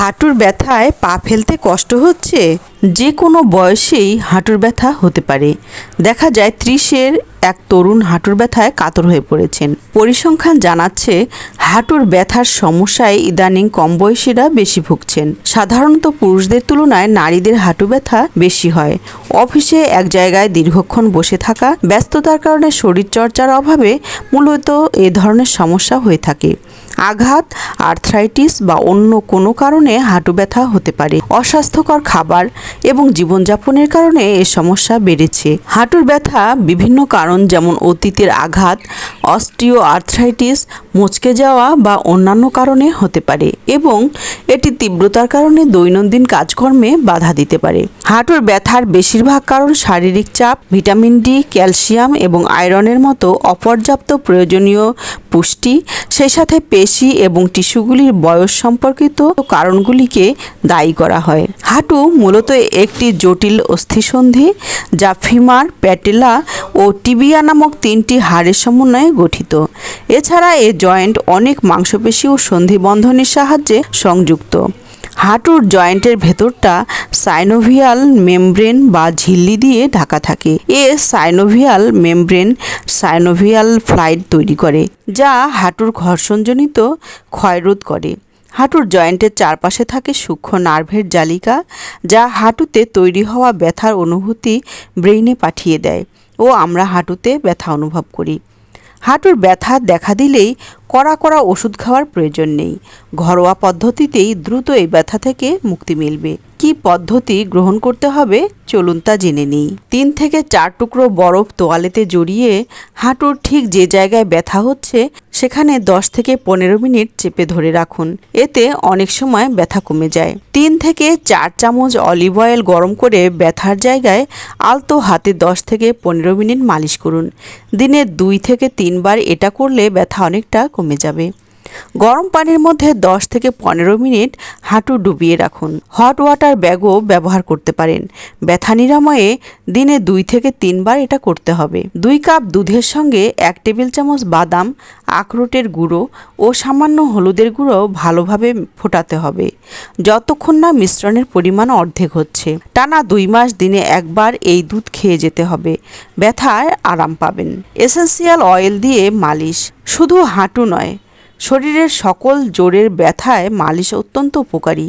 হাঁটুর ব্যথায় পা ফেলতে কষ্ট হচ্ছে? যে কোনো বয়সেই হাঁটুর ব্যথা হতে পারে। দেখা যায় ত্রিশের এক তরুণ হাঁটুর ব্যথায় কাতর হয়ে পড়েছেন। পরিসংখ্যান জানাচ্ছে, হাঁটুর ব্যথার সমস্যায় ইদানিং কম বয়সীরা বেশি ভুগছেন। সাধারণত পুরুষদের তুলনায় নারীদের হাঁটু ব্যথা বেশি হয়। অফিসে এক জায়গায় দীর্ঘক্ষণ বসে থাকা, ব্যস্ততার কারণে শরীরচর্চার অভাবে মূলত এ ধরনের সমস্যা হয়ে থাকে। আঘাত, আর্থ্রাইটিস বা অন্য কোনো কারণে হাঁটু ব্যথা হতে পারে। অস্বাস্থ্যকর খাবার এবং জীবনযাপনের কারণে এ সমস্যা বেড়েছে। হাঁটুর ব্যথা বিভিন্ন কারণ যেমন অতীতের আঘাত অস্টিও আর্থ্রাইটিস মচকে যাওয়া বা অন্যান্য কারণে হতে পারে এবং এটি তীব্রতার কারণে দৈনন্দিন কাজকর্মে বাধা দিতে পারে। হাঁটুর ব্যথার বেশিরভাগ কারণ শারীরিক চাপ, ভিটামিন ডি, ক্যালসিয়াম এবং আয়রনের মতো অপর্যাপ্ত প্রয়োজনীয় পুষ্টি, সেই সাথে পেশি এবং টিস্যুগুলির বয়স সম্পর্কিত কারণগুলিকে দায়ী করা হয়। হাঁটু মূলত একটি জটিল অস্থিসন্ধি যা ফিমার, প্যাটেলা ও টিবিয়া নামক তিনটি হাড়ের সমন্বয়ে গঠিত। এছাড়া এ জয়েন্ট অনেক মাংসপেশি ও সন্ধিবন্ধনের সাহায্যে সংযুক্ত। হাঁটুর জয়েন্টের ভেতরটা সাইনোভিয়াল মেমব্রেন বা ঝিল্লি দিয়ে ঢাকা থাকে। এ সাইনোভিয়াল মেমব্রেন সাইনোভিয়াল ফ্লাইট তৈরি করে, যা হাঁটুর ঘর্ষণজনিত ক্ষয়রোধ করে। হাঁটুর জয়েন্টের চারপাশে থাকে সূক্ষ্ম নার্ভের জালিকা, যা হাঁটুতে তৈরি হওয়া ব্যথার অনুভূতি ব্রেইনে পাঠিয়ে দেয়। ও আমরা হাঁটুতে ব্যথা অনুভব করি। হাঁটুর ব্যথা দেখা দিলেই কড়া কড়া ওষুধ খাওয়ার প্রয়োজন নেই। ঘরোয়া পদ্ধতিতেই দ্রুত এই ব্যথা থেকে মুক্তি মিলবে। কি পদ্ধতি গ্রহণ করতে হবে চলুন তা জেনে নিই। তিন থেকে চার টুকরো বরফ তোয়ালেতে জড়িয়ে হাঁটুর ঠিক যে জায়গায় ব্যথা হচ্ছে, সেখানে দশ থেকে পনেরো মিনিট চেপে ধরে রাখুন। এতে অনেক সময় ব্যথা কমে যায়। তিন থেকে চার চামচ অলিভ অয়েল গরম করে ব্যথার জায়গায় আলতো হাতে দশ থেকে পনেরো মিনিট মালিশ করুন। দিনে দুই থেকে তিনবার এটা করলে ব্যথা অনেকটা কমে যাবে। গরম পানির মধ্যে 10 থেকে পনেরো মিনিট হাঁটু ডুবিয়ে রাখুন। হট ওয়াটার ব্যাগও ব্যবহার করতে পারেন। ব্যথা নিরাময়ে দিনে দুই থেকে তিনবার এটা করতে হবে। দুই কাপ দুধের সঙ্গে এক টেবিল চামচ বাদাম, আখরোটের গুঁড়ো ও সামান্য হলুদের গুঁড়ো ভালোভাবে ফোটাতে হবে। যতক্ষণ না মিশ্রণের পরিমাণ অর্ধেক হচ্ছে। টানা দুই মাস দিনে একবার এই দুধ খেয়ে যেতে হবে। ব্যথায় আরাম পাবেন। এসেন্সিয়াল অয়েল দিয়ে মালিশ। শুধু হাঁটু নয় শরীরের সকল জোরের ব্যথায় মালিশ অত্যন্ত উপকারী।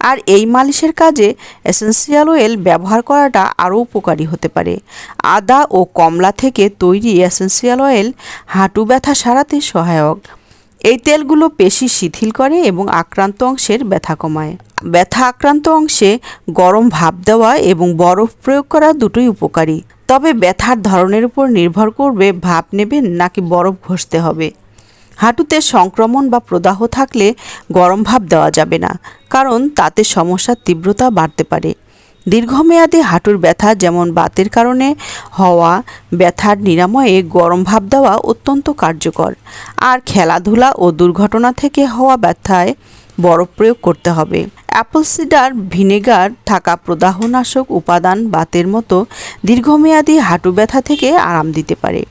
আর এই মালিশের কাজে এসেন্সিয়াল অয়েল ব্যবহার করাটা আরও উপকারী হতে পারে। আদা ও কমলা থেকে তৈরি এসেন্সিয়াল অয়েল হাঁটু ব্যথা সারাতে সহায়ক। এই তেলগুলো পেশি শিথিল করে এবং আক্রান্ত অংশের ব্যথা কমায়। ব্যথা আক্রান্ত অংশে গরম ভাব দেওয়া এবং বরফ প্রয়োগ করা দুটোই উপকারী। তবে ব্যথার ধরনের উপর নির্ভর করবে ভাপ নেবেন নাকি বরফ ঘষতে হবে। হাঁটুতে সংক্রমণ বা প্রদাহ থাকলে গরম ভাব দেওয়া যাবে না, কারণ তাতে সমস্যার তীব্রতা বাড়তে পারে। দীর্ঘমেয়াদী হাঁটুর ব্যথা যেমন বাতের কারণে হওয়া, ব্যথার নিরাময়ে গরম ভাব দেওয়া অত্যন্ত কার্যকর। আর খেলাধুলা ও দুর্ঘটনা থেকে হওয়া ব্যথায় বরফ প্রয়োগ করতে হবে। অ্যাপল সিডার ভিনেগার থাকা প্রদাহনাশক উপাদান বাতের মতো দীর্ঘমেয়াদী হাঁটু ব্যথা থেকে আরাম দিতে পারে।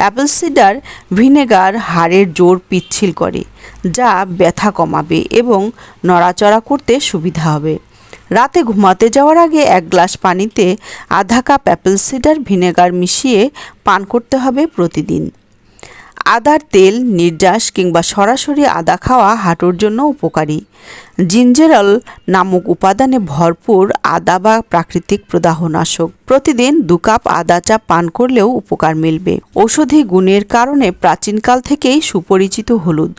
অ্যাপেল সিডার ভিনেগার হাড়ের জোর পিচ্ছিল করে, যা ব্যথা কমাবে এবং নড়াচড়া করতে সুবিধা হবে। রাতে ঘুমাতে যাওয়ার আগে এক গ্লাস পানিতে আধা কাপ অ্যাপেল সিডার ভিনেগার মিশিয়ে পান করতে হবে প্রতিদিন। আদার তেল, নির্যাস কিংবা সরাসরি আদা খাওয়া হাঁটুর জন্য উপকারী। জিঞ্জেরল নামক উপাদানে ভরপুর আদা বা প্রাকৃতিক প্রদাহনাশক। প্রতিদিন দু কাপ আদা চা পান করলেও উপকার মিলবে। ঔষধি গুণের কারণে প্রাচীনকাল থেকেই সুপরিচিত হলুদ।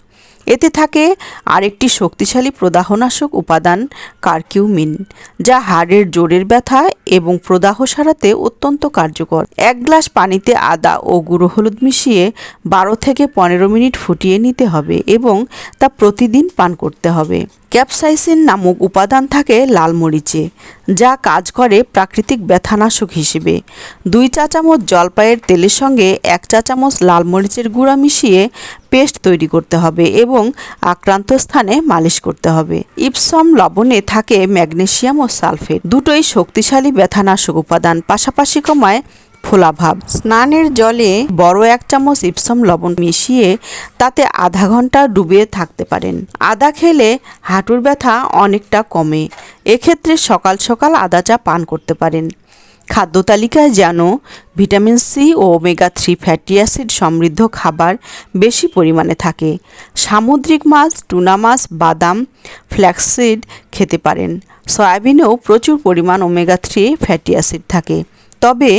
এতে থাকে আরেকটি শক্তিশালী প্রদাহনাশক উপাদান, কার্কিউমিন, যা হাড়ের জোরের ব্যথা এবং প্রদাহ সারাতে অত্যন্ত কার্যকর। এক গ্লাস পানিতে আদা ও গুঁড়ো হলুদ মিশিয়ে বারো থেকে পনেরো মিনিট ফুটিয়ে নিতে হবে এবং তা প্রতিদিন পান করতে হবে। ক্যাপসাইসিন নামক উপাদান থাকে লাল মরিচে যা কাজ করে প্রাকৃতিক ব্যথানাশক হিসেবে। দুই চা চামচ জলপাইয়ের তেলের সঙ্গে এক চা চামচ লাল মরিচের গুঁড়া মিশিয়ে পেস্ট তৈরি করতে হবে এবং আক্রান্ত স্থানে মালিশ করতে হবে। ইপসম লবণে থাকে ম্যাগনেশিয়াম ও সালফেট। দুটোই শক্তিশালী ব্যথানাশক উপাদান। পাশাপাশি কমায় ফোলাভাব স্নানের জলে বড় এক চামচ ইপসম লবণ মিশিয়ে তাতে আধা ঘণ্টা ডুবিয়ে থাকতে পারেন। আদা খেলে হাঁটুর ব্যথা অনেকটা কমে। এক্ষেত্রে সকাল সকাল আদা চা পান করতে পারেন। খাদ্য তালিকায় যেন ভিটামিন সি ও ওমেগা থ্রি ফ্যাটি অ্যাসিড সমৃদ্ধ খাবার বেশি পরিমাণে থাকে। সামুদ্রিক মাছ, টুনা মাছ, বাদাম ফ্ল্যাক্সিড খেতে পারেন। সয়াবিনেও প্রচুর পরিমাণ ওমেগা থ্রি ফ্যাটি অ্যাসিড থাকে। তবে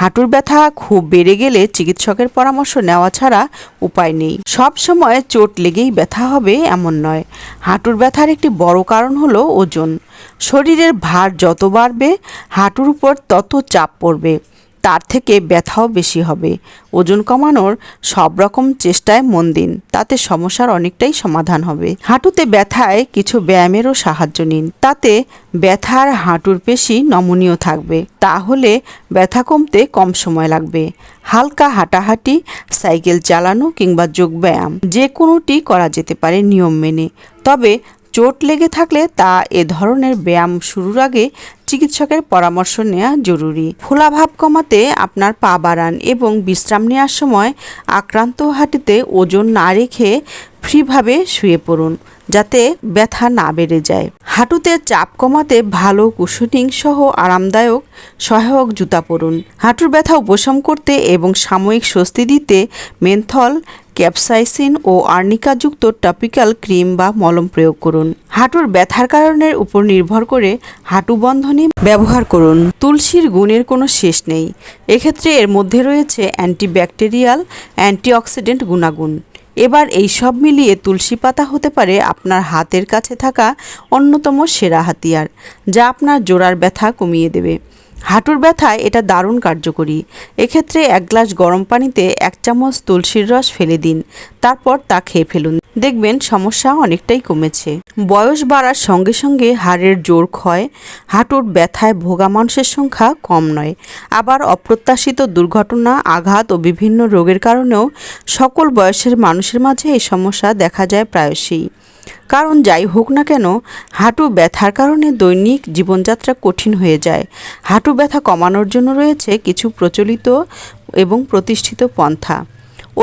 হাঁটুর ব্যথা খুব বেড়ে গেলে চিকিৎসকের পরামর্শ নেওয়া ছাড়া উপায় নেই। সব সময় চোট লেগেই ব্যথা হবে এমন নয়। হাঁটুর ব্যথার একটি বড় কারণ হলো ওজন। শরীরের ভার যত বাড়বে, হাঁটুর উপর তত চাপ পড়বে। তার থেকে ব্যথাও বেশি হবে। ওজন কমানোর সব রকম চেষ্টায় মন দিন, তাতে সমস্যার অনেকটাই সমাধান হবে। হাঁটুতে ব্যথায় কিছু ব্যায়ামেরও সাহায্য নিন, তাতে ব্যথার হাঁটুর পেশি নমনীয় থাকবে, তাহলে ব্যথা কমতে কম সময় লাগবে। হালকা হাঁটাহাঁটি, সাইকেল চালানো কিংবা যোগব্যায়াম যে কোনোটি করা যেতে পারে নিয়ম মেনে। তবে চোট লেগে থাকলে তা এ ধরনের ব্যায়াম শুরুর আগে চিকিৎসকের পরামর্শ নেওয়া জরুরি। ফোলাভাব কমাতে আপনার পা বাড়ান এবং বিশ্রাম নেওয়ার সময় আক্রান্ত হাঁটিতে ওজন না রেখে ফ্রিভাবে শুয়ে পড়ুন, যাতে ব্যথা না বেড়ে যায়। হাঁটুতে চাপ কমাতে ভালো কুশনিং সহ আরামদায়ক সহায়ক জুতা পরুন। হাঁটুর ব্যথা উপশম করতে এবং সাময়িক স্বস্তি দিতে মেন্থল ক্যাপসাইসিন ও আর্নিকাযুক্ত টপিক্যাল ক্রিম বা মলম প্রয়োগ করুন। হাঁটুর ব্যথার কারণের উপর নির্ভর করে হাঁটু বন্ধনী ব্যবহার করুন। তুলসীর গুণের কোনো শেষ নেই। এক্ষেত্রে এর মধ্যে রয়েছে অ্যান্টিব্যাকটেরিয়াল অ্যান্টিঅক্সিডেন্ট গুণাগুণ। এবার এই সব মিলিয়ে তুলসী পাতা হতে পারে আপনার হাতের কাছে থাকা অন্যতম সেরা হাতিয়ার, যা আপনার জোড়ার ব্যথা কমিয়ে দেবে। হাঁটুর ব্যথায় এটা দারুণ কার্যকরী। এক্ষেত্রে এক গ্লাস গরম পানিতে এক চামচ তুলসীর রস ফেলে দিন, তারপর তা খেয়ে ফেলুন। দেখবেন সমস্যা অনেকটাই কমেছে। বয়স বাড়ার সঙ্গে সঙ্গে হাড়ের জোর ক্ষয়, হাঁটুর ব্যথায় ভোগা মানুষের সংখ্যা কম নয়। আবার অপ্রত্যাশিত দুর্ঘটনা, আঘাত ও বিভিন্ন রোগের কারণেও সকল বয়সের মানুষের মাঝে এই সমস্যা দেখা যায় প্রায়শই। কারণ যাই হোক না কেন, হাঁটু ব্যথার কারণে দৈনিক জীবনযাত্রা কঠিন হয়ে যায়। হাঁটু ব্যথা কমানোর জন্য রয়েছে কিছু প্রচলিত এবং প্রতিষ্ঠিত পন্থা।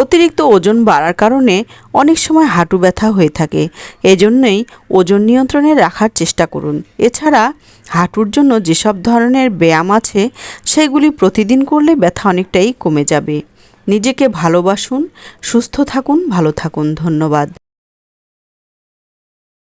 অতিরিক্ত ওজন বাড়ার কারণে অনেক সময় হাঁটু ব্যথা হয়ে থাকে। এজন্যই ওজন নিয়ন্ত্রণে রাখার চেষ্টা করুন। এছাড়া হাঁটুর জন্য যেসব ধরনের ব্যায়াম আছে, সেগুলি প্রতিদিন করলে ব্যথা অনেকটাই কমে যাবে। নিজেকে ভালোবাসুন, সুস্থ থাকুন, ভালো থাকুন। ধন্যবাদ।